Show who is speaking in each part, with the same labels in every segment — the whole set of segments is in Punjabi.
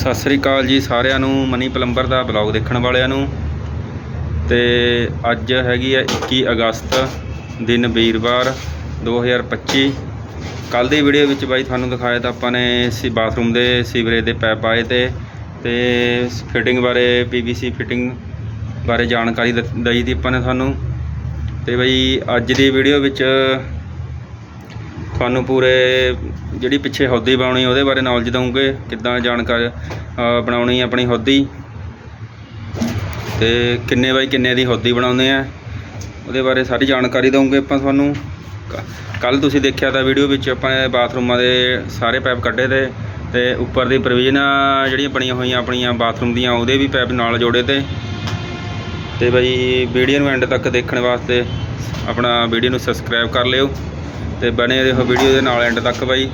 Speaker 1: ਸਤਿ ਸ੍ਰੀ ਅਕਾਲ ਜੀ ਸਾਰਿਆਂ ਨੂੰ, ਮਨੀ ਪਲੰਬਰ ਦਾ ਬਲੌਗ ਦੇਖਣ ਵਾਲਿਆਂ ਨੂੰ। ਤੇ ਅੱਜ ਹੈਗੀ ਹੈ 21 ਅਗਸਤ ਦਿਨ ਵੀਰਵਾਰ 2025 ਕੱਲ ਦੀ ਵੀਡੀਓ ਵਿੱਚ ਬਾਈ ਤੁਹਾਨੂੰ ਦਿਖਾਇਆ ਤਾਂ ਆਪਾਂ ਨੇ ਸੀ ਬਾਥਰੂਮ ਦੇ ਸੀਵਰੇਜ ਦੇ ਪੈਪ ਆਏ ਤੇ ਤੇ ਫਿਟਿੰਗ ਬਾਰੇ ਪੀਵੀਸੀ ਫਿਟਿੰਗ ਬਾਰੇ ਜਾਣਕਾਰੀ ਦ- ਦਈ ਦੀ ਆਪਾਂ ਨੇ ਤੁਹਾਨੂੰ। ਤੇ ਬਈ ਅੱਜ ਦੀ ਵੀਡੀਓ ਵਿੱਚ ਤੁਹਾਨੂੰ ਪੂਰੇ ਜਿਹੜੀ ਪਿੱਛੇ ਹੌਦੀ ਬਣਾਉਣੀ, ਉਹਦੇ ਬਾਰੇ ਨੌਲੇਜ ਦਊਂਗੇ, ਕਿੱਦਾਂ ਜਾਣਕਾਰ ਬਣਾਉਣੀ ਆਪਣੀ ਹੌਦੀ ਤੇ ਕਿੰਨੇ ਬਾਈ ਕਿੰਨੇ ਦੀ ਹੌਦੀ ਬਣਾਉਂਦੇ ਆ, ਉਹਦੇ ਬਾਰੇ ਸਾਰੀ ਜਾਣਕਾਰੀ ਦਊਂਗੇ ਆਪਾਂ ਤੁਹਾਨੂੰ। ਕੱਲ ਤੁਸੀਂ ਦੇਖਿਆ ਤਾਂ ਵੀਡੀਓ ਵਿੱਚ ਆਪਾਂ ਬਾਥਰੂਮਾਂ ਦੇ ਸਾਰੇ ਪੈਪ ਕੱਢੇ ਤੇ ਤੇ ਉੱਪਰ ਦੀ ਪ੍ਰੋਵੀਜ਼ਨਾਂ ਜਿਹੜੀਆਂ ਬਣੀਆਂ ਹੋਈਆਂ ਆਪਣੀਆਂ ਬਾਥਰੂਮ ਦੀਆਂ, ਉਹਦੇ ਵੀ ਪੈਪ ਨਾਲ ਜੋੜੇ ਤੇ। ਤੇ ਬਈ ਵੀਡੀਓ ਨੂੰ ਐਂਡ ਤੱਕ ਦੇਖਣ ਵਾਸਤੇ ਆਪਣਾ ਵੀਡੀਓ ਨੂੰ ਸਬਸਕ੍ਰਾਈਬ ਕਰ ਲਿਓ। ਤੇ ਬਣੇ ਰਹੋ ਵੀਡੀਓ ਦੇ ਨਾਲ ਐਂਡ ਤੱਕ ਬਾਈ।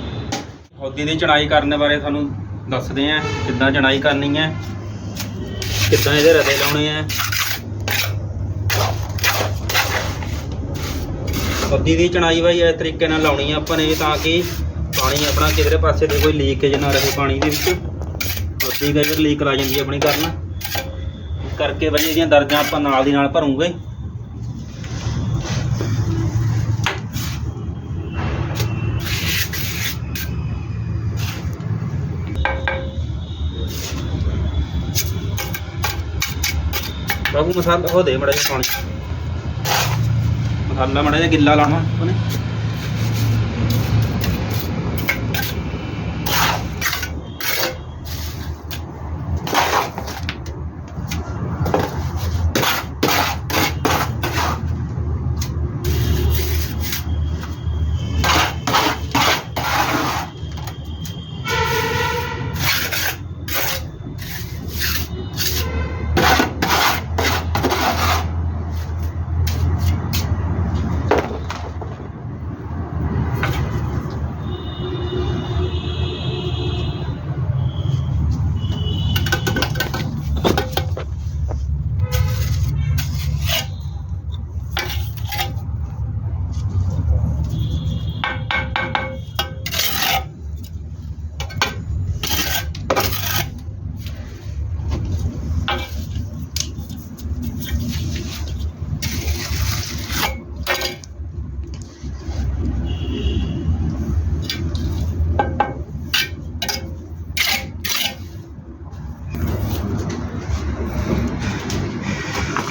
Speaker 1: ਹੌਦੀ ਦੀ ਚਣਾਈ ਕਰਨ ਬਾਰੇ ਤੁਹਾਨੂੰ ਦੱਸਦੇ ਆਂ ਕਿੱਦਾਂ ਚਣਾਈ ਕਰਨੀ ਹੈ, ਕਿੱਦਾਂ ਇਹਦੇ ਰਦੇ ਲਾਉਣੇ ਆ ਹੌਦੀ ਦੀ ਚਣਾਈ ਬਾਈ ਇਸ ਤਰੀਕੇ ਨਾਲ ਲਾਉਣੀ ਆ ਆਪਾਂ ਨੇ ਤਾਂ ਕਿ ਪਾਣੀ ਆਪਣਾ ਕਿਧਰੇ ਪਾਸੇ ਤੇ ਕੋਈ ਲੀਕੇਜ ਨਾ ਰਹੇ ਪਾਣੀ ਦੇ ਵਿੱਚ। ਹੌਦੀ ਕਈ ਵਾਰ ਲੀਕ ਲਾ ਜਾਂਦੀ ਹੈ ਆਪਣੀ ਕਰਨ। ਇਸ ਕਰਕੇ ਬਾਈ ਇਹਦੀਆਂ ਦਰਜਾਂ ਆਪਾਂ ਨਾਲ ਦੀ ਨਾਲ ਭਰੂਗੇ। ਬਾਬੂ ਮਸਾਲਾ ਹੋ ਦੇ ਮੜਾ ਜਿਹਾ ਪਾਣੀ। ਮਸਾਲਾ ਮੜਾ ਜਿਹਾ ਗਿੱਲਾ ਲਾਉਣਾ ਉਹਨੇ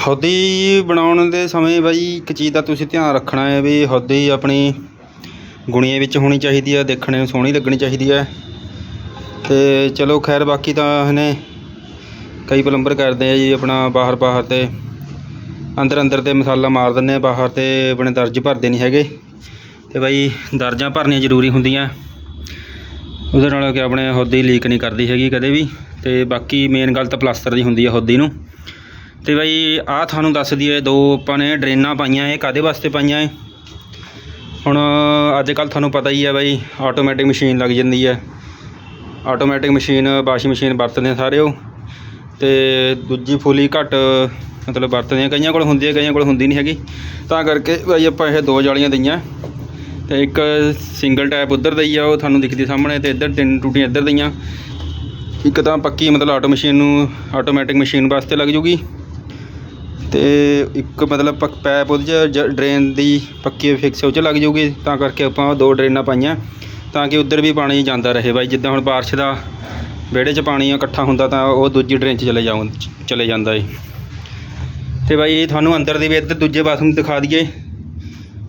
Speaker 1: ਹੌਦੀ ਬਣਾਉਣ ਦੇ ਸਮੇਂ ਬਾਈ ਇੱਕ ਚੀਜ਼ ਦਾ ਤੁਸੀਂ ਧਿਆਨ ਰੱਖਣਾ ਹੈ ਵੀ ਹੌਦੀ ਆਪਣੀ ਗੁਣੀਆਂ ਵਿੱਚ ਹੋਣੀ ਚਾਹੀਦੀ ਹੈ, ਦੇਖਣੇ ਨੂੰ ਸੋਹਣੀ ਲੱਗਣੀ ਚਾਹੀਦੀ ਹੈ। ਤੇ ਚਲੋ ਖੈਰ, ਬਾਕੀ ਤਾਂ ਇਹਨੇ ਕਈ ਪਲੰਬਰ ਕਰਦੇ ਆ ਜੀ, ਆਪਣਾ ਬਾਹਰ ਬਾਹਰ ਤੇ ਅੰਦਰ ਅੰਦਰ ਤੇ ਮਸਾਲਾ ਮਾਰ ਦਿੰਦੇ ਆ, ਬਾਹਰ ਤੇ ਆਪਣੇ ਦਰਜ ਭਰਦੇ ਨਹੀਂ ਹੈਗੇ। ਤੇ ਬਾਈ ਦਰਜਾਂ ਭਰਨੀਆਂ ਜ਼ਰੂਰੀ ਹੁੰਦੀਆਂ। ਉਹਦੇ ਨਾਲ ਕਿ ਆਪਣੇ ਹੌਦੀ ਲੀਕ ਨਹੀਂ ਕਰਦੀ ਹੈਗੀ ਕਦੇ ਵੀ। ਤੇ ਬਾਕੀ ਮੇਨ ਗੱਲ ਤਾਂ ਪਲਾਸਟਰ ਦੀ ਹੁੰਦੀ ਹੈ ਹੌਦੀ ਨੂੰ। ਤੇ ਬਾਈ, ਆਹ ਤੁਹਾਨੂੰ ਦੱਸ ਦਈਏ, ਦੋ ਆਪਾਂ ਨੇ ਡਰੇਨਾਂ ਪਾਈਆਂ ਇਹ ਕਾਦੇ ਵਾਸਤੇ ਪਾਈਆਂ ਇਹ? ਹੁਣ ਅੱਜ ਕੱਲ ਤੁਹਾਨੂੰ ਪਤਾ ਹੀ ਹੈ ਬਾਈ ਆਟੋਮੈਟਿਕ ਮਸ਼ੀਨ ਲੱਗ ਜਾਂਦੀ ਹੈ ਆਟੋਮੈਟਿਕ ਮਸ਼ੀਨ ਵਾਸ਼ਿੰਗ ਮਸ਼ੀਨ ਵਰਤਦੇ ਆ ਸਾਰੇ ਉਹ। ਤੇ ਦੂਜੀ ਫੁੱਲੀ ਘੱਟ, ਮਤਲਬ ਵਰਤਦੇ ਆ। ਕਈਆਂ ਕੋਲ ਹੁੰਦੀ ਹੈ ਕਈਆਂ ਕੋਲ ਹੁੰਦੀ ਨਹੀਂ ਹੈਗੀ। ਤਾਂ ਕਰਕੇ ਬਾਈ ਆਪਾਂ ਇਹ ਦੋ ਜਾਲੀਆਂ ਦਈਆਂ। ਤੇ ਇੱਕ ਸਿੰਗਲ ਟੈਪ ਉਧਰ ਦਈ ਆ, ਉਹ ਤੁਹਾਨੂੰ ਦਿਖਦੀ ਸਾਹਮਣੇ, ਤੇ ਇੱਧਰ ਤਿੰਨ ਟੂਟੀਆਂ ਇੱਧਰ ਦਈਆਂ। ਇੱਕ ਤਾਂ ਪੱਕੀ ਮਤਲਬ ਆਟੋ ਮਸ਼ੀਨ ਨੂੰ ਆਟੋਮੈਟਿਕ ਮਸ਼ੀਨ ਵਾਸਤੇ ਲੱਗ ਜੂਗੀ। ਤੇ ਇੱਕ ਮਤਲਬ ਪੱਕ- ਪੈਪ ਉਹਦੇ ਚ ਡਰੇਨ ਦੀ ਪੱਕੀ ਫਿਕਸ ਉਹ ਚ ਲੱਗ ਜੂਗੀ ਤਾਂ ਕਰਕੇ ਆਪਾਂ ਉਹ ਦੋ ਡਰੇਨਾਂ ਪਾਈਆਂ, ਤਾਂ ਕਿ ਉੱਧਰ ਵੀ ਪਾਣੀ ਜਾਂਦਾ ਰਹੇ ਬਾਈ। ਜਿੱਦਾਂ ਹੁਣ ਬਾਰਿਸ਼ ਦਾ ਵਿਹੜੇ 'ਚ ਪਾਣੀ ਇਕੱਠਾ ਹੁੰਦਾ ਤਾਂ ਉਹ ਦੂਜੀ ਡਰੇਨ 'ਚ ਚਲੇ ਜਾਉਂ ਚਲੇ ਜਾਂਦਾ ਏ। ਤੇ ਬਾਈ, ਇਹ ਤੁਹਾਨੂੰ ਅੰਦਰ ਦੀ ਵੀ ਇੱਧਰ ਦੂਜੇ ਬਾਥਰੂਮ ਦਿਖਾ ਦਈਏ।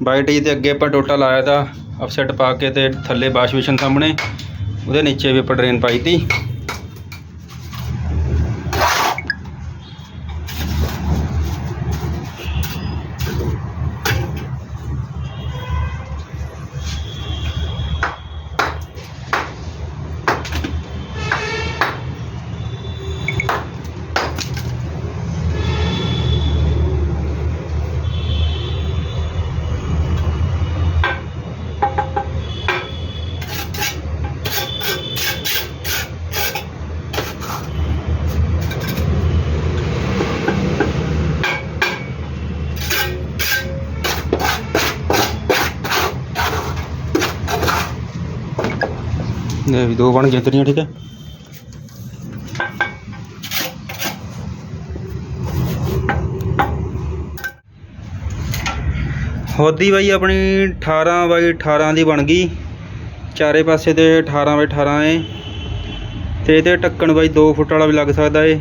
Speaker 1: ਬਾਈਟ ਜੀ ਤੇ ਅੱਗੇ ਆਪਾਂ ਟੋਟਾ ਲਾਇਆ ਤਾਂ ਅਫਸੈਟ ਪਾ ਕੇ ਤੇ ਥੱਲੇ ਵਾਸ਼ ਬੇਸ਼ਨ ਸਾਹਮਣੇ, ਉਹਦੇ ਨੀਚੇ ਵੀ ਆਪਾਂ ਡਰੇਨ ਪਾਈ ਤੀ। ये अभी दो बन गया तेरियाँ ठीक है ਹੌਦੀ ਬਾਈ ਆਪਣੀ 18 ਬਾਈ 18 ਦੀ ਬਣ ਗਈ। ਚਾਰੇ ਪਾਸੇ ਤੇ 18 ਬਾਈ 18 ਏ। ਤੇ ਇਹਦੇ ਟੱਕਣ ਬਾਈ 2 ਫੁੱਟ ਵਾਲਾ ਵੀ ਲੱਗ ਸਕਦਾ ਏ।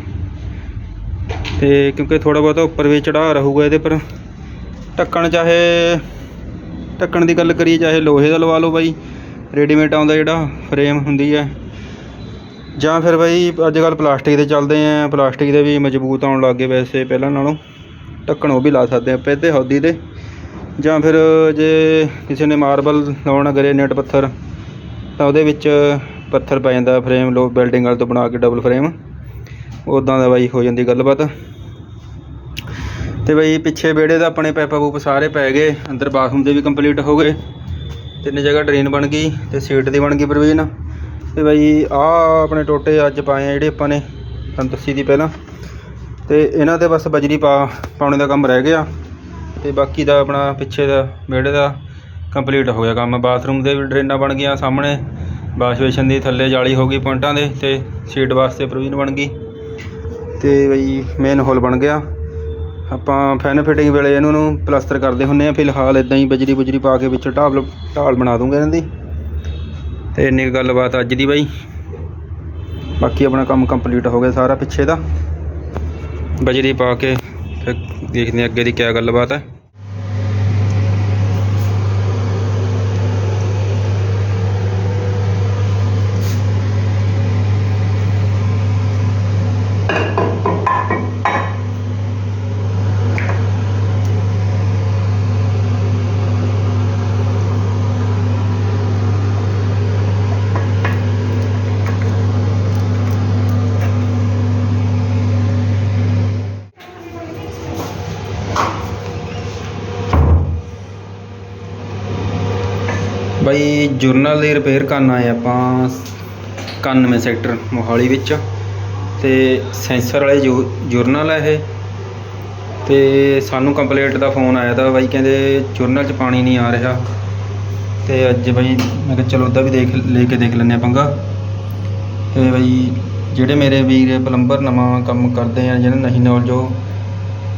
Speaker 1: ਤੇ ਕਿਉਂਕਿ ਥੋੜਾ ਬਹੁਤਾ ਉੱਪਰ ਵੀ ਚੜਾ ਰਹੂਗਾ ਇਹਦੇ ਪਰ। ਟੱਕਣ ਚਾਹੇ ਟੱਕਣ ਦੀ ਗੱਲ ਕਰੀਏ, ਚਾਹੇ ਲੋਹੇ ਦਾ ਲਵਾ ਲਓ ਬਾਈ। ਰੈਡੀਮੇਡ ਆਉਂਦਾ ਜਿਹੜਾ ਫਰੇਮ ਹੁੰਦੀ ਹੈ। ਜਾਂ ਫਿਰ ਬਾਈ ਅੱਜ ਕੱਲ੍ਹ ਪਲਾਸਟਿਕ ਦੇ ਚੱਲਦੇ ਆ, ਪਲਾਸਟਿਕ ਦੇ ਵੀ ਮਜ਼ਬੂਤ ਆਉਣ ਲੱਗ ਗਏ ਵੈਸੇ ਪਹਿਲਾਂ ਨਾਲੋਂ। ਢੱਕਣ ਉਹ ਵੀ ਲਾ ਸਕਦੇ ਆਪਾਂ ਇਹਦੇ ਹੌਦੀ ਦੇ। ਜਾਂ ਫਿਰ ਜੇ ਕਿਸੇ ਨੇ ਮਾਰਬਲ ਲਾਉਣਾ ਗ੍ਰੇਨਾਈਟ ਪੱਥਰ, ਤਾਂ ਉਹਦੇ ਵਿੱਚ ਪੱਥਰ ਪੈ ਜਾਂਦਾ ਫਰੇਮ ਲੋ ਬਿਲਡਿੰਗ ਵਾਲੇ ਤੋਂ ਬਣਾ ਕੇ ਡਬਲ ਫਰੇਮ ਉਦਾਂ ਦਾ ਬਾਈ ਹੋ ਜਾਂਦੀ ਗੱਲਬਾਤ। ਤੇ ਬਾਈ ਪਿੱਛੇ ਵਿਹੜੇ ਦਾ ਆਪਣੇ ਪੈਪਾ ਪੂਪ ਸਾਰੇ ਪੈ ਗਏ, ਅੰਦਰ ਬਾਥਰੂਮ ਦੇ ਵੀ ਕੰਪਲੀਟ ਹੋ ਗਏ। ਤਿੰਨ ਜਗ੍ਹਾ ਡਰੇਨ ਬਣ ਗਈ ਤੇ ਸੀਟ ਦੀ ਬਣ ਗਈ ਪ੍ਰਵੀਨ। ਤੇ ਬਈ ਆ ਆਪਣੇ ਟੋਟੇ ਅੱਜ ਪਾਏ ਆ ਜਿਹੜੇ ਆਪਾਂ ਨੇ, ਤੁਹਾਨੂੰ ਦੱਸੀ ਦੀ ਪਹਿਲਾਂ। ਤੇ ਇਹਨਾਂ ਤੇ ਬਸ ਬਜਰੀ ਪਾ, ਪਾਉਣੇ ਦਾ ਕੰਮ ਰਹਿ ਗਿਆ। ਤੇ ਬਾਕੀ ਦਾ ਆਪਣਾ ਪਿੱਛੇ ਦਾ ਵਿਹੜੇ ਦਾ ਕੰਪਲੀਟ ਹੋ ਗਿਆ ਕੰਮ। ਬਾਥਰੂਮ ਦੇ ਵੀ ਡਰੇਨਾਂ ਬਣ ਗਈਆਂ ਸਾਹਮਣੇ। ਵਾਸ਼ ਬੇਸ਼ਨ ਦੀ ਥੱਲੇ ਜਾਲੀ ਹੋ ਗਈ ਪੁਆਇੰਟਾਂ ਦੇ ਤੇ ਸੀਟ ਵਾਸਤੇ ਪ੍ਰਵੀਨ ਬਣ ਗਈ। ਤੇ ਬਈ ਮੇਨ ਹੋਲ ਬਣ ਗਿਆ। ਆਪਾਂ ਫੈਨ ਫਿਟਿੰਗ ਵੇਲੇ ਇਹਨਾਂ ਨੂੰ ਪਲਾਸਟਰ ਕਰਦੇ ਹੁੰਨੇ ਆ, ਫਿਲਹਾਲ ਇਦਾਂ ਹੀ ਬਜਰੀ ਬੁਜਰੀ ਪਾ ਕੇ ਵਿੱਚ ਢਾਲ ਢਾਲ ਬਣਾ ਦੂੰਗਾ ਇਹਨਾਂ ਦੀ। ਤੇ ਇੰਨੀ ਕੁ ਗੱਲਬਾਤ ਅੱਜ ਦੀ ਬਾਈ। ਬਾਕੀ ਆਪਣਾ ਕੰਮ ਕੰਪਲੀਟ ਹੋ ਗਿਆ ਸਾਰਾ ਪਿੱਛੇ ਦਾ। ਬਜਰੀ ਪਾ ਕੇ ਫਿਰ ਦੇਖਦੇ ਹਾਂ ਅੱਗੇ ਦੀ ਕਿਆ ਗੱਲਬਾਤ ਹੈ ਬਾਈ ਜੁਰਨਲ ਦੀ ਰਿਪੇਅਰ ਕਰਨ ਆਏ ਆਪਾਂ 91 ਸੈਕਟਰ ਮੋਹਾਲੀ ਵਿੱਚ। ਤੇ ਸੈਂਸਰ ਵਾਲੇ ਜੋ ਜੁਰਨਲ ਹੈ ਇਹ। ਤੇ ਸਾਨੂੰ ਕੰਪਲੇਂਟ ਦਾ ਫੋਨ ਆਇਆ ਤਾਂ ਬਾਈ ਕਹਿੰਦੇ ਜੁਰਨਲ 'ਚ ਪਾਣੀ ਨਹੀਂ ਆ ਰਿਹਾ। ਤੇ ਅੱਜ ਬਾਈ ਮੈਂ ਕਿਹਾ ਚਲੋ ਉਹਦਾ ਵੀ ਦੇਖ ਲੈ ਕੇ ਦੇਖ ਲੈਂਦੇ ਆ ਪੰਗਾ। ਤੇ ਬਾਈ ਜਿਹੜੇ ਮੇਰੇ ਵੀਰ ਪਲੰਬਰ ਨਵਾਂ ਕੰਮ ਕਰਦੇ ਆ, ਜਿਹਨਾਂ ਨਹੀਂ ਨੌਲੇਜ ਉਹ,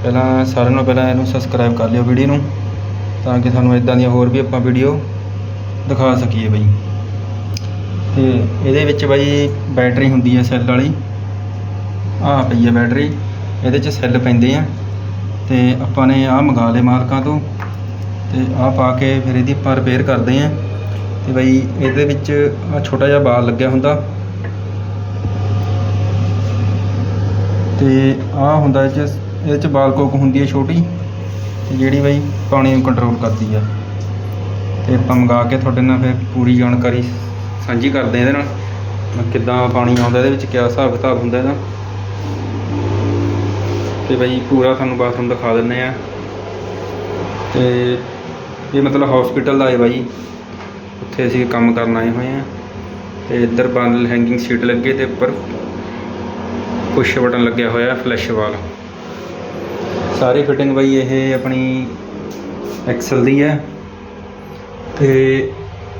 Speaker 1: ਪਹਿਲਾਂ ਸਾਰਿਆਂ ਨੂੰ ਪਹਿਲਾਂ ਇਹਨੂੰ ਸਬਸਕ੍ਰਾਈਬ ਕਰ ਲਿਓ ਵੀਡੀਓ ਨੂੰ। ਤਾਂ ਕਿ ਤੁਹਾਨੂੰ ਇਦਾਂ ਦੀਆਂ ਹੋਰ ਵੀ ਆਪਾਂ ਵੀਡੀਓ ਦਿਖਾ ਸਕੀਏ ਬਈ। ਤੇ ਇਹਦੇ ਵਿੱਚ ਬਾਈ ਬੈਟਰੀ ਹੁੰਦੀ ਹੈ ਸੈੱਲ ਵਾਲੀ। ਆਹ ਪਈ ਹੈ ਬੈਟਰੀ, ਇਹਦੇ 'ਚ ਸੈੱਲ ਪੈਂਦੇ ਆ। ਤੇ ਆਪਾਂ ਨੇ ਆਹ ਮੰਗਾ ਲਏ ਮਾਲਕਾਂ ਤੋਂ। ਤੇ ਆਹ ਪਾ ਕੇ ਫਿਰ ਇਹਦੀ ਆਪਾਂ ਰਿਪੇਅਰ ਕਰਦੇ ਆ। ਤੇ ਬਾਈ ਇਹਦੇ ਵਿੱਚ ਆਹ ਛੋਟਾ ਜਿਹਾ ਬਾਲ ਲੱਗਿਆ ਹੁੰਦਾ। ਤੇ ਆਹ ਹੁੰਦਾ ਇਹ 'ਚ, ਇਹਦੇ 'ਚ ਬਾਲ ਕੋਕ ਹੁੰਦੀ ਹੈ ਛੋਟੀ। ਤੇ ਜਿਹੜੀ ਬਾਈ ਪਾਣੀ ਨੂੰ ਕੰਟਰੋਲ ਕਰਦੀ ਆ। ਤੇ ਆਪਾਂ ਮੰਗਾ ਕੇ ਤੁਹਾਡੇ ਨਾਲ ਫਿਰ ਪੂਰੀ ਜਾਣਕਾਰੀ ਸਾਂਝੀ ਕਰਦੇ ਇਹਦੇ ਨਾਲ। ਕਿੱਦਾਂ ਪਾਣੀ ਆਉਂਦਾ ਇਹਦੇ ਵਿੱਚ, ਕਿਆ ਹਿਸਾਬ ਕਿਤਾਬ ਹੁੰਦਾ ਇਹਦਾ। ਤੇ ਬਈ ਪੂਰਾ ਤੁਹਾਨੂੰ ਬਾਥਰੂਮ ਦਿਖਾ ਦਿੰਨੇ ਆ ਤੇ ਇਹ ਮਤਲਬ ਹਸਪੀਟਲ ਦਾ ਹੈ ਬਾਈ। ਉੱਥੇ ਅਸੀਂ ਕੰਮ ਕਰਨ ਆਏ ਹੋਏ ਆ ਤੇ ਇੱਧਰ ਬੰਦ ਹੈਂਗਿੰਗ ਸੀਟ ਲੱਗੇ ਤੇ ਉੱਪਰ। ਪੁਸ਼ ਬਟਨ ਲੱਗਿਆ ਹੋਇਆ ਫਲੈਸ਼ ਵਾਲ ਸਾਰੀ ਫਿਟਿੰਗ ਬਾਈ ਇਹ ਆਪਣੀ ਐਕਸਲ ਦੀ ਹੈ। ਤੇ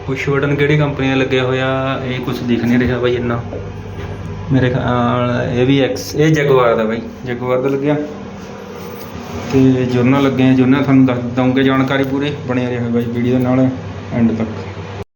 Speaker 1: ਪੁਸ਼ ਬਟਨ ਕਿਹੜੀ ਕੰਪਨੀ ਦਾ ਲੱਗਿਆ ਹੋਇਆ, ਇਹ ਕੁਝ ਦਿਖ ਨਹੀਂ ਰਿਹਾ ਬਾਈ ਇੰਨਾ। ਮੇਰੇ ਖਿਆਲ ਇਹ ਵੀ ਐਕਸ ਇਹ ਜਗਵਾਰ ਦਾ ਬਾਈ ਜਗਵਾਰ ਦਾ ਲੱਗਿਆ। ਤੇ ਜੁਰਨਲ ਲੱਗੇ ਆ ਜੁਰਨਲ ਤੁਹਾਨੂੰ ਦੱਸ ਦਊਂਗੇ ਜਾਣਕਾਰੀ ਪੂਰੀ, ਬਣਿਆ ਰਿਹਾ ਬਾਈ ਵੀਡੀਓ ਨਾਲ ਐਂਡ ਤੱਕ।